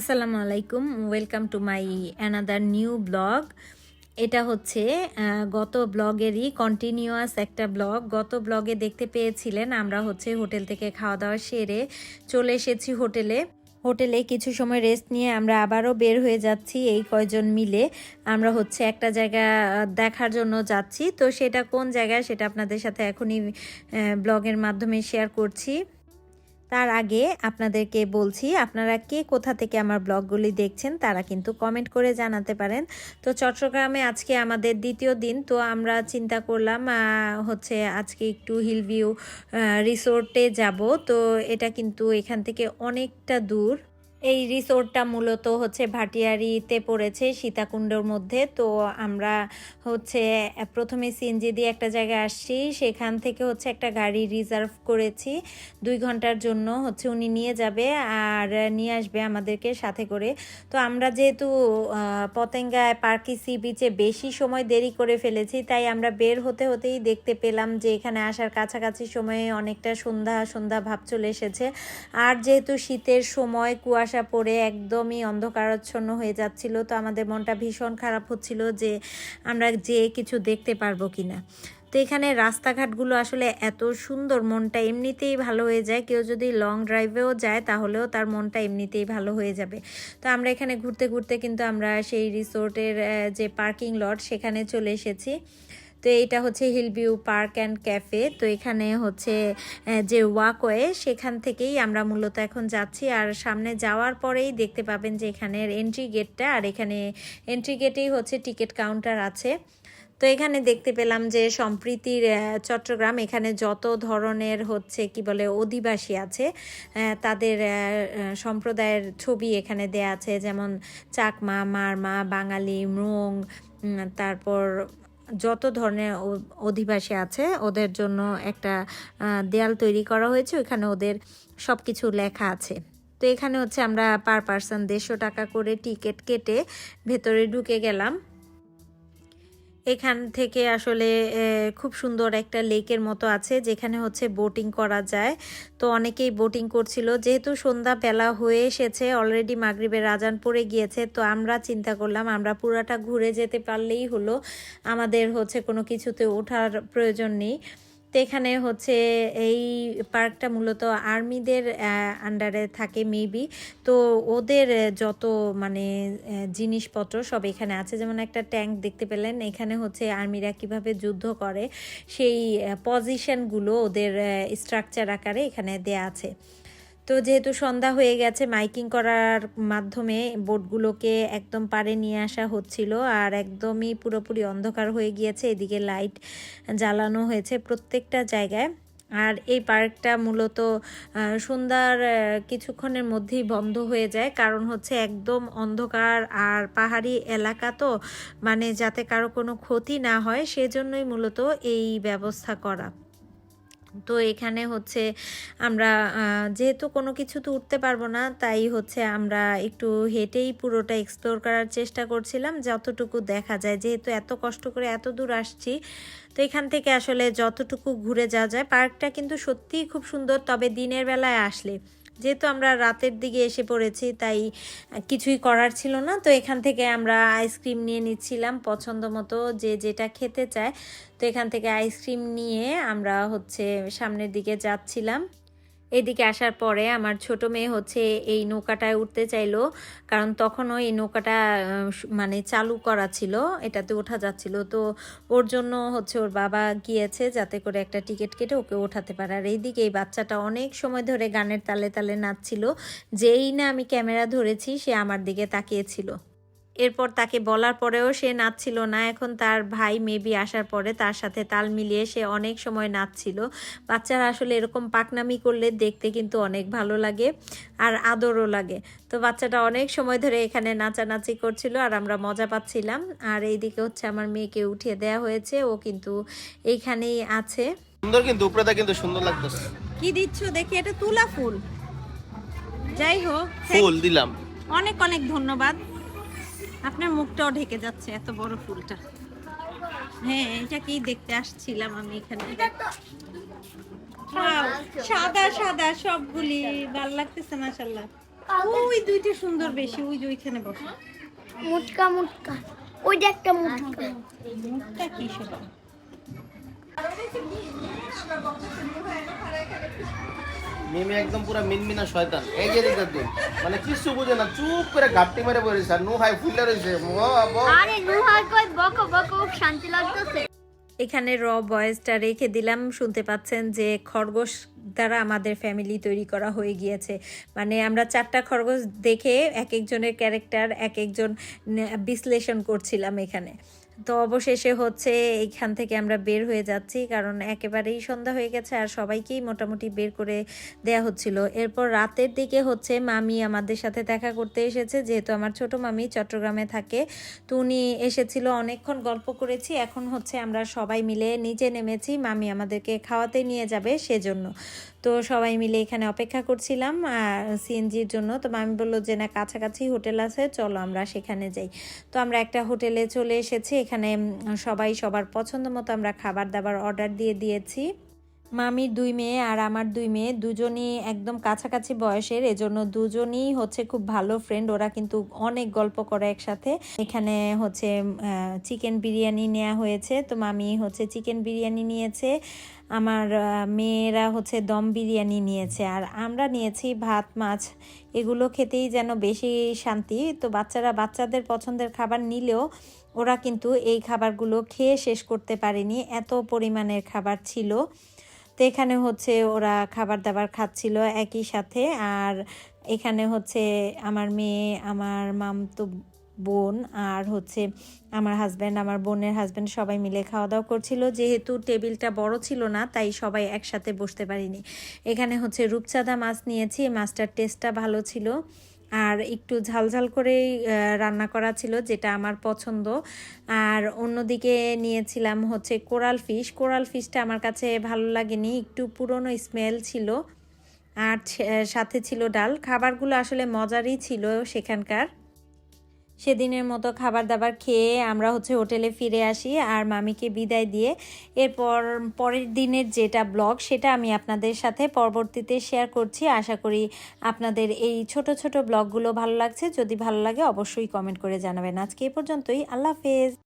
আসসালামু আলাইকুম welcome to my another new blog এটা হচ্ছে গত ব্লগেরই কন্টিনিউয়াস একটা ব্লগ গত ব্লগে দেখতে পেয়েছিলেন আমরা হচ্ছে হোটেল থেকে খাওয়া দাওয়া সেরে চলে এসেছি হোটেলে। হোটেলে কিছু সময় রেস্ট নিয়ে আমরা আবারও বের হয়ে যাচ্ছি এই কয়জন মিলে। আমরা হচ্ছে একটা জায়গা দেখার জন্য যাচ্ছি। তো সেটা কোন জায়গায় সেটা আপনাদের সাথে এখনই ব্লগের মাধ্যমে শেয়ার করছি। তার আগে আপনাদেরকে বলছি, আপনারা কে কোথা থেকে আমার ব্লগগুলি দেখছেন তারা কিন্তু কমেন্ট করে জানাতে পারেন। তো চট্টগ্রামে আজকে আমাদের দ্বিতীয় দিন, তো আমরা চিন্তা করলাম হচ্ছে আজকে একটু হিলভিউ রিসোর্টে যাব। তো এটা কিন্তু এখান থেকে অনেকটা দূর। এই রিসোর্টটা মূলত হচ্ছে ভাটিয়ারিতে পড়েছে, সীতাকুণ্ডের মধ্যে। তো আমরা হচ্ছে, প্রথমে সিএনজি দিয়ে একটা জায়গায় আসছি, সেখান থেকে হচ্ছে একটা গাড়ি রিজার্ভ করেছি। দুই ঘণ্টার জন্য হচ্ছে উনি নিয়ে যাবে আর নিয়ে আসবে আমাদেরকে সাথে করে। তো আমরা যেহেতু পতেঙ্গায় পার্কি সি বিচে বেশি সময় দেরি করে ফেলেছি, তাই আমরা বের হতে হতেই দেখতে পেলাম যে এখানে আসার কাছাকাছি সময়ে অনেকটা সন্ধ্যা সন্ধ্যা ভাব চলে এসেছে। আর যেহেতু শীতের সময় কুয়াশা পড়ে একদমই অন্ধকারাচ্ছন্ন হয়ে যাচ্ছিল, তো আমাদের মনটা ভীষণ খারাপ হচ্ছিল যে আমরা যে কিছু দেখতে পারব কিনা। তো এখানে রাস্তাঘাটগুলো আসলে এত সুন্দর, মনটা এমনিতেই ভালো হয়ে যায়। কেউ যদি লং ড্রাইভেও যায়, তাহলেও তার মনটা এমনিতেই ভালো হয়ে যাবে। তো আমরা এখানে ঘুরতে ঘুরতে কিন্তু আমরা সেই রিসোর্টের যে পার্কিং লট সেখানে চলে এসেছি। তো এটা হচ্ছে হিলভিউ পার্ক অ্যান্ড ক্যাফে তো এখানে হচ্ছে যে ওয়াকওয়ে সেখান থেকেই আমরা মূলত এখন যাচ্ছি। আর সামনে যাওয়ার পরেই দেখতে পাবেন যে এখানের এন্ট্রি গেটটা আর এখানে এন্ট্রি গেটেই হচ্ছে টিকিট কাউন্টার আছে। তো এখানে দেখতে পেলাম যে সম্প্রীতির চট্টগ্রাম এখানে যত ধরনের হচ্ছে কি বলে অধিবাসী আছে তাদের সম্প্রদায়ের ছবি এখানে দেয়া আছে। যেমন চাকমা মারমা বাঙালি উম, তারপর যত ধরনের অধিবাসী আছে, ওদের জন্য একটা দেয়াল তৈরি করা হয়েছে ওখানে ওদের সব কিছু লেখা আছে। তো এখানে হচ্ছে আমরা পার পার্সন দেড়শো টাকা করে টিকিট কেটে ভেতরে ঢুকে গেলাম। এখান থেকে আসলে খুব সুন্দর একটা লেকের মতো আছে, যেখানে হচ্ছে বোটিং করা যায়। তো অনেকেই বোটিং করছিল। যেহেতু সন্ধ্যা বেলা হয়ে এসেছে অলরেডি মাগরিবের রাজান পড়ে গিয়েছে, তো আমরা চিন্তা করলাম, আমরা পুরাটা ঘুরে যেতে পারলেই হলো। আমাদের হচ্ছে কোনো কিছুতে ওঠার প্রয়োজন নেই। তো এখানে হচ্ছে এই পার্কটা মূলত আর্মিদের আন্ডারে থাকে মেবি তো ওদের যত মানে জিনিসপত্র সব এখানে আছে। যেমন একটা ট্যাঙ্ক দেখতে পেলেন, এখানে হচ্ছে আর্মিরা কীভাবে যুদ্ধ করে, সেই পজিশনগুলো ওদের স্ট্রাকচার আকারে এখানে দেয়া আছে। তো যেহেতু সন্ধ্যা হয়ে গেছে, মাইকিং করার মাধ্যমে বোটগুলোকে একদম পারে নিয়ে আসা হচ্ছিল আর একদমই পুরোপুরি অন্ধকার হয়ে গিয়েছে। এদিকে লাইট জ্বালানো হয়েছে প্রত্যেকটা জায়গায়। আর এই পার্কটা মূলত সন্ধ্যার কিছুক্ষণের মধ্যেই বন্ধ হয়ে যায়। কারণ হচ্ছে একদম অন্ধকার আর পাহাড়ি এলাকা তো মানে যাতে কারও কোনো ক্ষতি না হয়, সেজন্যই মূলত এই ব্যবস্থা করা। তো এখানে হচ্ছে আমরা যেহেতু কোনো কিছু তো উঠতে পারব না, তাই হচ্ছে আমরা একটু হেঁটেই পুরোটা এক্সপ্লোর করার চেষ্টা করছিলাম, যতটুকু দেখা যায়। যেহেতু এত কষ্ট করে এত দূর আসছি, তো এখান থেকে আসলে যতটুকু ঘুরে যাওয়া যায়। পার্কটা কিন্তু সত্যিই খুব সুন্দর, তবে দিনের বেলায় আসলে। যেহেতু আমরা রাতের দিকে এসে পড়েছি, তাই কিছুই করার ছিল না। তো এখান থেকে আমরা আইসক্রিম নিয়ে নিচ্ছিলাম পছন্দ মতো যে যেটা খেতে চায়। তো এখান থেকে আইসক্রিম নিয়ে আমরা হচ্ছে সামনের দিকে যাচ্ছিলাম। এদিকে আসার পরে আমার ছোট মেয়ে হচ্ছে এই নৌকাটায় উঠতে চাইলো, কারণ তখনও এই নৌকাটা মানে চালু করা ছিল, এটাতে ওঠা যাচ্ছিল। তো ওর জন্য হচ্ছে ওর বাবা গিয়েছে যাতে করে একটা টিকিট কেটে ওকে ওঠাতে পারে। আর এইদিকে এই বাচ্চাটা অনেক সময় ধরে গানের তালে তালে নাচছিল, যেই না আমি ক্যামেরা ধরেছি সে আমার দিকে তাকিয়েছিল। এরপর তাকে বলার পরেও সে নাচছিল না। এখন তার ভাই মেবি আসার পরে তার সাথে তাল মিলিয়ে সে অনেক সময় নাচছিল। বাচ্চারা আসলে এরকম পাকনামি করলে দেখতে কিন্তু অনেক ভালো লাগে আর আদরও লাগে। তো বাচ্চাটা অনেক সময় ধরে এখানে নাচানাচি করছিল আর আমরা মজা পাচ্ছিলাম। আর এইদিকে হচ্ছে আমার মেয়েকে উঠিয়ে দেওয়া হয়েছে। ও কিন্তু এইখানেই আছে। সুন্দর কিন্তু উপরেটা কিন্তু সুন্দর লাগতেছে। কি দিচ্ছ দেখি এটা তুলা ফুল। যাই হোক ফুল দিলাম। অনেক অনেক ধন্যবাদ। আপনার মুখটাও ঢেকে যাচ্ছে এত বড় ফুলটা। হ্যাঁ এটা কি দেখতে আসছিলাম আমি এখানে? সাদা সাদা সবগুলি ভালো লাগতেছে মাশাল্লাহ ওই দুইটা সুন্দর বেশি ওই যে ওইখানে বসো। মুটকা মুটকা। ওইটা একটা মুটকা। মুখটা কি সেটা? মিমি একদম পুরো মিনমিনা শয়তান। এই যে তুই মানে কিছু বুঝে না চুপ করে ঘাপটি মেরে পড়েছে আর নু হাই ফুলে রয়েছে আরে নুহার কই বকো বকো শান্তি লাগতেছে। এখানে র ভয়েসটা রেখে দিলাম শুনতে পাচ্ছেন যে খরগোশ দ্বারা আমাদের ফ্যামিলি তৈরি করা হয়ে গিয়েছে। মানে আমরা চারটা খরগোশ দেখে এক একজনের ক্যারেক্টার এক একজন বিশ্লেষণ করছিলাম এখানে। তো অবশেষে হচ্ছে এইখান থেকে আমরা বের হয়ে যাচ্ছি, কারণ একেবারেই সন্ধ্যা হয়ে গেছে আর সবাইকেই মোটামুটি বের করে দেয়া হচ্ছিল। এরপর রাতের দিকে হচ্ছে মামি আমাদের সাথে দেখা করতে এসেছে, যেহেতু আমার ছোট মামি চট্টগ্রামে থাকে, তো উনি এসেছিল, অনেকক্ষণ গল্প করেছি, এখন হচ্ছে আমরা সবাই মিলে নিচে নেমেছি, মামি আমাদেরকে খাওয়াতে নিয়ে যাবে সেজন্য। তো সবাই মিলে এখানে অপেক্ষা করছিলাম সিএনজির জন্য, তো মামি বলল যে, না, কাছাকাছি হোটেল আছে, চলো আমরা সেখানে যাই। তো আমরা একটা হোটেলে চলে এসেছি এখানে সবাই সবার পছন্দ মতো আমরা খাবার দাবার অর্ডার দিয়ে দিয়েছি। মামির দুই মেয়ে আর আমার দুই মেয়ে দুজনই একদম কাছাকাছি বয়সের। এজন্য দুজনই হচ্ছে খুব ভালো ফ্রেন্ড ওরা কিন্তু অনেক গল্প করে একসাথে। এখানে হচ্ছে চিকেন বিরিয়ানি নেওয়া হয়েছে। তো মামি হচ্ছে চিকেন বিরিয়ানি নিয়েছে। আমার মেয়েরা হচ্ছে দম বিরিয়ানি নিয়েছে। আর আমরা নিয়েছি ভাত, মাছ। এগুলো খেতেই যেন বেশি শান্তি। তো বাচ্চারা বাচ্চাদের পছন্দের খাবার নিলেও ওরা কিন্তু এই খাবারগুলো খেয়ে শেষ করতে পারেনি, এত পরিমাণের খাবার ছিল। তো এখানে হচ্ছে ওরা খাবার দাবার খাচ্ছিল একই সাথে। আর এখানে হচ্ছে আমার মেয়ে, আমার মামতো বোন আর হচ্ছে আমার হাজব্যান্ড আমার বোনের হাজব্যান্ড সবাই মিলে খাওয়া দাওয়া করছিল। যেহেতু টেবিলটা বড় ছিল না, তাই সবাই একসাথে বসতে পারিনি। এখানে হচ্ছে রূপচাঁদা মাছ নিয়েছি, মাছটার টেস্টটা ভালো ছিল। আর একটু ঝালঝাল করেই রান্না করা ছিল যেটা আমার পছন্দ। আর অন্যদিকে নিয়েছিলাম হচ্ছে কোরাল ফিশ। কোরাল ফিশটা আমার কাছে ভালো লাগেনি, একটু পুরনো স্মেল ছিল। আর সাথে ছিল ডাল। খাবারগুলো আসলে মজারই ছিল সেখানকার। সেদিনের মতো খাবার দাবার খেয়ে আমরা হচ্ছে হোটেলে ফিরে আসি আর মামিকে বিদায় দিয়ে এরপর পরের দিনের যেটা ব্লগ সেটা আমি আপনাদের সাথে পরবর্তীতে শেয়ার করছি। আশা করি আপনাদের এই ছোট ছোট ব্লগগুলো ভালো লাগছে। যদি ভালো লাগে অবশ্যই কমেন্ট করে জানাবেন। আজকে এ পর্যন্তই। আল্লাহ হাফেজ।